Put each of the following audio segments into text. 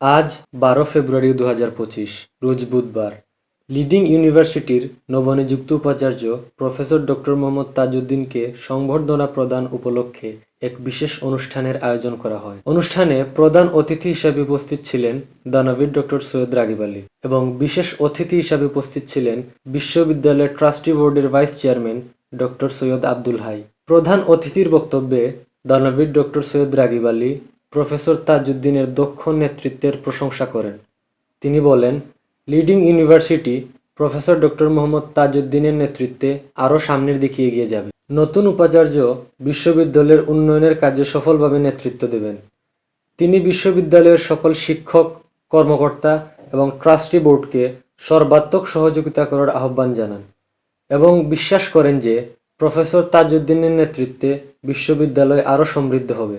আজ বারো ফেব্রুয়ারি দু হাজার পঁচিশ, রোজ বুধবার। লিডিং ইউনিভার্সিটির নবনিযুক্ত উপাচার্য প্রফেসর ডক্টর মোহাম্মদ তাজউদ্দিনকে সংবর্ধনা প্রদান উপলক্ষে এক বিশেষ অনুষ্ঠানের আয়োজন করা হয়। অনুষ্ঠানে প্রধান অতিথি হিসেবে উপস্থিত ছিলেন দানবীর ডক্টর সৈয়দ রাগিব আলী এবং বিশেষ অতিথি হিসেবে উপস্থিত ছিলেন বিশ্ববিদ্যালয়ের ট্রাস্টি বোর্ডের vice chairman doctor Syed Abdul Hai. প্রধান অতিথির বক্তব্যে দানবীর ডক্টর সৈয়দ রাগিব আলী প্রফেসর তাজউদ্দিনের দক্ষ নেতৃত্বের প্রশংসা করেন। তিনি বলেন, leading university professor doctor Mohammad তাজউদ্দিনের নেতৃত্বে আরও সামনের দিকে এগিয়ে যাবে। নতুন উপাচার্য বিশ্ববিদ্যালয়ের উন্নয়নের কাজে সফলভাবে নেতৃত্ব দেবেন। তিনি বিশ্ববিদ্যালয়ের সকল শিক্ষক, কর্মকর্তা এবং ট্রাস্টি বোর্ডকে সর্বাত্মক সহযোগিতা করার আহ্বান জানান এবং বিশ্বাস করেন যে প্রফেসর তাজউদ্দিনের নেতৃত্বে বিশ্ববিদ্যালয় আরও সমৃদ্ধ হবে।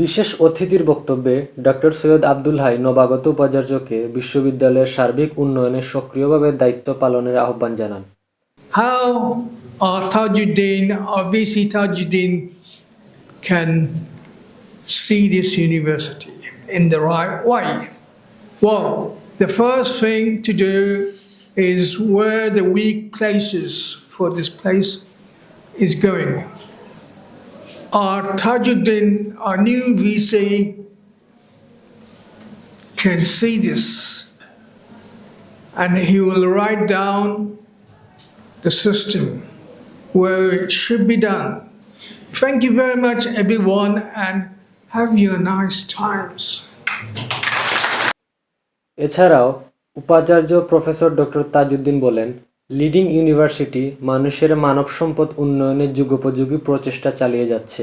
বিশেষ অতিথির বক্তব্যে ডক্টর সৈয়দ আব্দুল হাই নবাগত উপাচার্যকে বিশ্ববিদ্যালয়ের সার্বিক উন্নয়নে সক্রিয়ভাবে দায়িত্ব পালনের আহ্বান জানান how our Tajuddin, our VC Tajuddin can see this university in the right way. Well, the first thing to do is where the weak places for this place is going. Our Tajuddin, our new VC, can see this and he will write down the system where it should be done. Thank you very much, everyone, and have your nice times. এছাড়াও উপাচার্য professor doctor Tajuddin বলেন leading university মানুষের মানব সম্পদ উন্নয়নের যুগোপযোগী প্রচেষ্টা চালিয়ে যাচ্ছে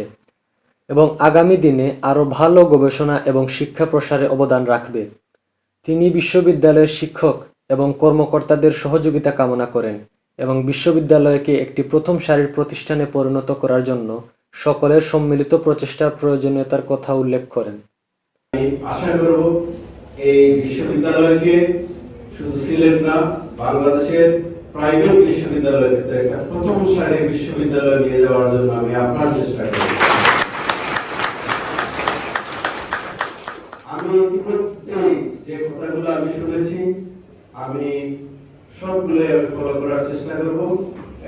এবং আগামী দিনে আরও ভালো গবেষণা এবং শিক্ষা প্রসারে অবদান রাখবে। তিনি বিশ্ববিদ্যালয়ের শিক্ষক এবং কর্মকর্তাদের সহযোগিতা কামনা করেন এবং বিশ্ববিদ্যালয়কে একটি প্রথম সারির প্রতিষ্ঠানে পরিণত করার জন্য সকলের সম্মিলিত প্রচেষ্টার প্রয়োজনীয়তার কথা উল্লেখ করেন। আশা করব এই বিশ্ববিদ্যালয়কে শুধু সিলেট না, বাংলাদেশের প্রাইভেট বিশ্ববিদ্যালয়ের ক্ষেত্রে একটা প্রথম সারির বিশ্ববিদ্যালয় নিয়ে যাওয়ার জন্য আমি আপনার চেষ্টা করব আমি ইতিমধ্যে যে কথাগুলো আমি শুনেছি, আমি সবগুলো ফলো করার চেষ্টা করব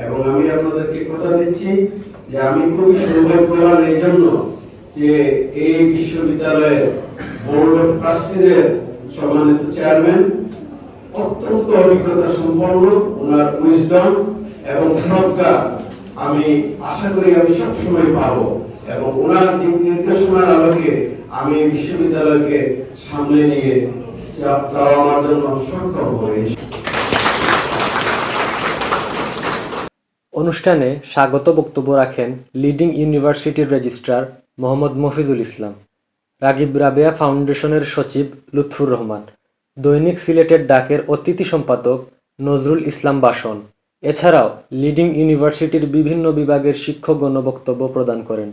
এবং আমি আপনাদেরকে কথা দিচ্ছি যে আমি খুবই সৌভাগ্যবান এই জন্য যে এই বিশ্ববিদ্যালয়ের বোর্ড অফ ট্রাস্টিদের সম্মানিত চেয়ারম্যান অত্যন্ত অভিজ্ঞতা সম্পন্ন ওনার উইজডম এবং প্রজ্ঞা আমি আশা করি আমি সবসময় পাবো এবং ওনার দিক নির্দেশনার আলোকে আমি বিশ্ববিদ্যালয়কে সামনে নিয়ে যাওয়া আমার জন্য সক্ষম হবে অনুষ্ঠানে স্বাগত বক্তব্য রাখেন লিডিং ইউনিভার্সিটির রেজিস্ট্রার মোহাম্মদ মফিজুল ইসলাম, রাগিব রাবেয়া ফাউন্ডেশনের সচিব লুৎফুর রহমান। দৈনিক সিলেটের ডাকের অতিথি সম্পাদক নজরুল ইসলাম বাসন। এছাড়াও লিডিং ইউনিভার্সিটির বিভিন্ন বিভাগের শিক্ষকগণ বক্তব্য প্রদান করেন।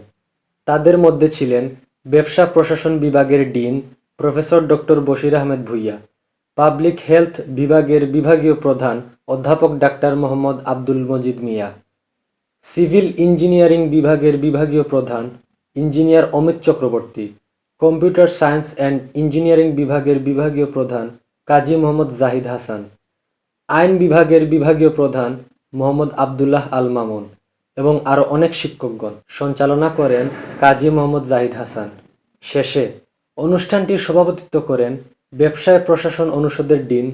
তাদের মধ্যে ছিলেন ব্যবসা প্রশাসন বিভাগের dean professor doctor Bashir Ahmed Bhuiyan, public health বিভাগের বিভাগীয় প্রধান অধ্যাপক doctor Mohammad Abdul Majid Mia, civil engineering বিভাগের বিভাগীয় প্রধান engineer Amit Chakraborty computer science and engineering বিভাগের বিভাগীয় প্রধান কাজী মোহাম্মদ জাহিদ হাসান, আইন বিভাগের বিভাগীয় প্রধান মোহাম্মদ আবদুল্লাহ আল মামুন এবং আরও অনেক শিক্ষকগণ। সঞ্চালনা করেন কাজী মোহাম্মদ জাহিদ হাসান। শেষে অনুষ্ঠানটির সভাপতিত্ব করেন ব্যবসায় প্রশাসন অনুষদের dean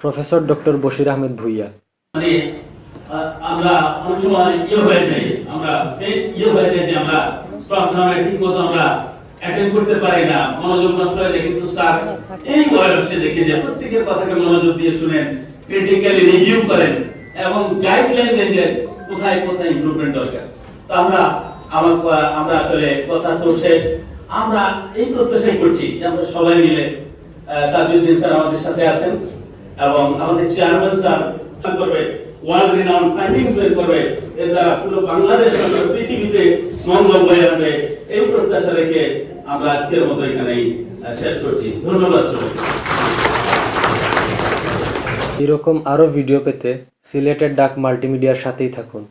professor doctor Bashir Ahmed Bhuiyan. মানে আমরা অনেক সময় ইয়ে হয়ে যাই, আমরা ইয়ে হয়ে যাই যে আমরা সব ধরনের ঠিক মতো আমরা করতে পারি না, মনোযোগ নষ্ট হয়ে কিন্তু স্যার, এই বয়সে দেখে যে প্রত্যেকের কথাকে মনোযোগ দিয়ে শুনেন ক্রিটিক্যালি রিভিউ করেন এবং গাইডলাইন দেন যে কোথায় কোথায় ইমপ্রুভমেন্ট দরকার। তো আমরা, আমার, আমরা আসলে কথা তো শেষ। আমরা এই প্রত্যাশাই করছি যে আমরা সবাই মিলে তাজউদ্দিন স্যার আমাদের সাথে আছেন এবং আমাদের চেয়ারম্যান স্যার করবে ওয়ার্ল্ড রিনাউন্ড ফাইন্ডিংস করবে। এর দ্বারা পুরো বাংলাদেশ পৃথিবীতে মঙ্গল বয়ে আনবে। এই প্রত্যাশা রেখে আমরা আজকের মতো এখানেই শেষ করছি। ধন্যবাদ সবাই এরকম আরও ভিডিও পেতে সিলেটের ডাক মাল্টিমিডিয়ার সাথেই থাকুন।